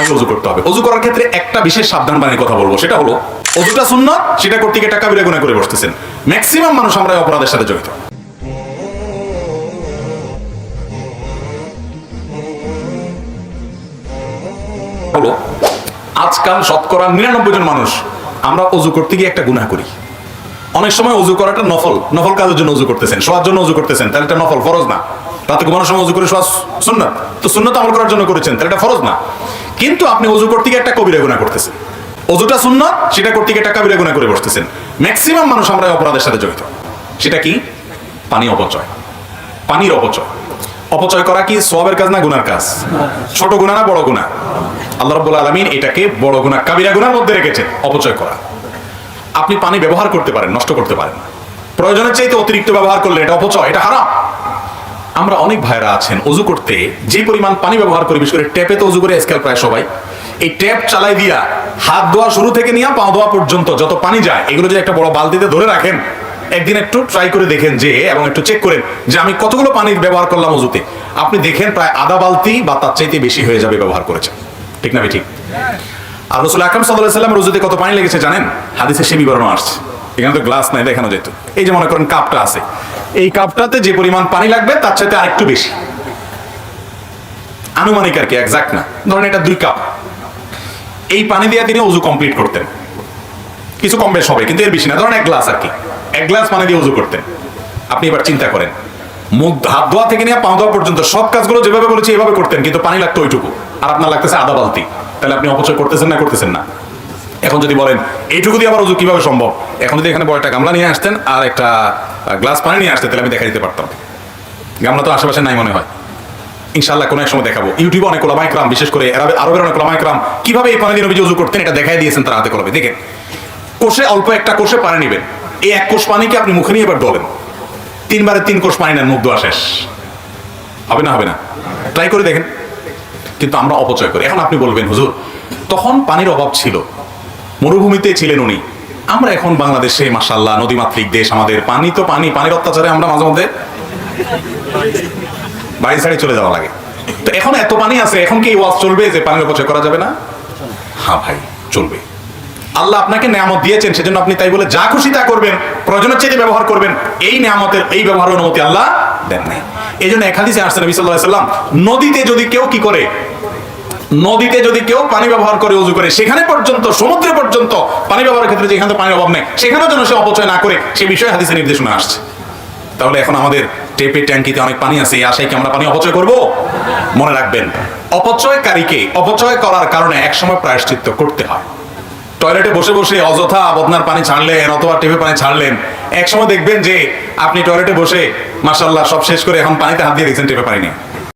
এইভাবে অজু করতে হবে? অজু করার ক্ষেত্রে একটা বিশেষ সাবধান বানিয়ে কথা বলব। সেটা হলো অজুটা সুন্নত, সেটা করতে গিয়ে টাকা বিরে গুণা করে বসতেছেন। ম্যাক্সিমাম মানুষ আমরা অপরাধের সাথে জড়িত। হলো, আজকাল শতকরা নিরানব্বই জন মানুষ আমরা অজু করতে গিয়ে একটা গুনাহ করি। অনেক সময় অজু করাটা নফল। নফল কাজের জন্য অজু করতেছেন, শোয়ার জন্য অজু করতেছেন, তাহলে এটা নফল, ফরজ না। রাতে ঘুমানোর সময় অজু করে, শোয়া সুন্নত। তো সুন্নত আমল করার জন্য করেছেন, তাহলে এটা ফরজ না। কিন্তু আপনি অজু করতে একটা কবিরা গুনাহ করতেছেন। অজুটা সুন্নত, সেটা করতে একটা কবিরা গুনাহ করে বসতেছেন। ম্যাক্সিমাম মানুষ আমরা অপরাধের সাথে জড়িত। সেটা কি? পানি অপচয়। পানির অপচয়। অপচয় করা কি? সবের কাজ না গুনার কাজ? ছোট গুণা না বড় গুণা আল্লাহ রাব্বুল আলামিন এটাকে বড় গুণা কাবিরা গুনার মধ্যে রেখেছেন, অপচয় করা। আপনি পানি ব্যবহার করতে পারেন, নষ্ট করতে পারেন প্রয়োজনের চাইতে অতিরিক্ত ব্যবহার করলে এটা অপচয়, এটা হারাম। আমরা অনেক ভাইরা আছেন অজু করতে। যে পরিমাণ পানি ব্যবহার করি, বিশেষ করে ট্যাপে তো অজু করে, আজকাল প্রায় সবাই। এই ট্যাপ চালাই দিয়া হাত ধোয়া শুরু থেকে নিয়ে পা ধোয়া পর্যন্ত যত পানি যায়, এগুলো যদি একটা বড় বালতিতে ধরে রাখেন, একদিন একটু ট্রাই করে দেখেন যে, এবং একটু চেক করেন যে আমি কতগুলো পানি ব্যবহার করলাম অজুতে আপনি দেখেন প্রায় আধা বালতি বা তার চাইতে বেশি হয়ে যাবে ব্যবহার করেছেন। ঠিক না ঠিক আর রসুল আকরম সাল্লাহ সাল্লাম রোজুতে কত পানি লেগেছে জানেন? হাদিসে সে বিবরণ আসছে। এখানে তো গ্লাস নাই, দেখানো যেত। এই যে মনে করেন কাপটা আছে। এই কাপটাতে যে পরিমাণ পানি লাগবে, তার চাইতে আরেকটু বেশি। আনুমানিক আর কি একজাক্ট না। ধরেন এটা দুই কাপ। এই পানি দিয়ে তিনি অজু কমপ্লিট করতেন। কিছু কম বেশ হবে, কিন্তু এর বেশি না। ধরেন এক গ্লাস আর কি। এক গ্লাস পানি দিয়ে উজু করতেন। আপনি এবার চিন্তা করেন, মুখ, হাত ধোয়া থেকে নিয়ে পা ধোয়া পর্যন্ত সব কাজগুলো যেভাবে বলেছি, এভাবে করতেন, কিন্তু পানি লাগতো ওইটুকু। আর আপনার লাগতেছে আধা বালতি। তাহলে আপনি অপচয় করতেছেন না করতেছেন না। এখন যদি বলেন, এইটুকু দিয়ে আবার উজু কীভাবে সম্ভব? এখন যদি এখানে বড় একটা গামলা নিয়ে আসতেন আর একটা গ্লাস পানি নিয়ে আসতেন, তাহলে আমি দেখা দিতে পারতাম। গামলা তো আশেপাশে নাই মনে হয়। ইনশাল্লাহ কোনো এক সময় দেখাবো। ইউটিউবে অনেক ওলামাই ক্রাম, বিশেষ করে আরবে- আরবের অনেক ওলামাই ক্রাম, কীভাবে এই পানি দিয়ে নবীজি উজু করতেন, এটা দেখাই দিয়েছেন তার হাতে কলমে। দেখেন, কোষে অল্প একটা কোষে পানি নেবেন। এই এক কোষ পানিকে আপনি মুখে নিয়ে এবার ডলেন তিনবারে তিন কোষ পানি নেন, মুখ ধোয়া শেষ। হবে না হবে না। ট্রাই করে দেখেন। কিন্তু আমরা অপচয় করি। এখন আপনি বলবেন, হুজুর, তখন পানির অভাব ছিল। মরুভূমিতে ছিলেন উনি। আমরা এখন বাংলাদেশে মাসাল্লাহ নদীমাতৃক দেশ, আমাদের পানি তো পানি, পানির অত্যাচারে আমরা মাঝে মধ্যে বাড়ি ছাড়ি চলে যাওয়া লাগে। তো এখন এত পানি আছে, এখন কি ওয়াজ চলবে যে পানির অপচয় করা যাবে না? হ্যাঁ ভাই, চলবে। আল্লাহ আপনাকে নিয়ামত দিয়েছেন, সেজন্য আপনি তাই বলে যা খুশি তা করবেন, প্রয়োজনের চেয়ে ব্যবহার করবেন, এই নিয়ামতের, এই ব্যবহারের অনুমতি আল্লাহ দেন নাই। এই জন্য এক হাদিসে আসছেন নবী আলাইহি সাল্লাম নদীতে যদি কেউ কি করে নদীতে যদি কেউ পানি ব্যবহার করে, উজু করে, সেখানে পর্যন্ত, সমুদ্রে পর্যন্ত পানি ব্যবহারের ক্ষেত্রে যেখানে পানির অভাব নেই, সেখানেও যেন সে অপচয় না করে, সে বিষয়ে হাদিসে নির্দেশনা আসছে। তাহলে এখন আমাদের টেপে ট্যাঙ্কিতে অনেক পানি আছে, এই আশায় কি আমরা পানি অপচয় করব? মনে রাখবেন, অপচয়কারীকে অপচয় করার কারণে একসময় প্রায়শ্চিত্ত করতে হয়। টয়লেটে বসে বসে অযথা বদনার পানি ছাড়লেন, অথবা টেপে পানি ছাড়লেন, একসময় দেখবেন যে আপনি টয়লেটে বসে মাসাল্লাহ সব শেষ করে এখন পানিতে হাত দিয়ে দেখছেন টেপে পানি নিয়ে।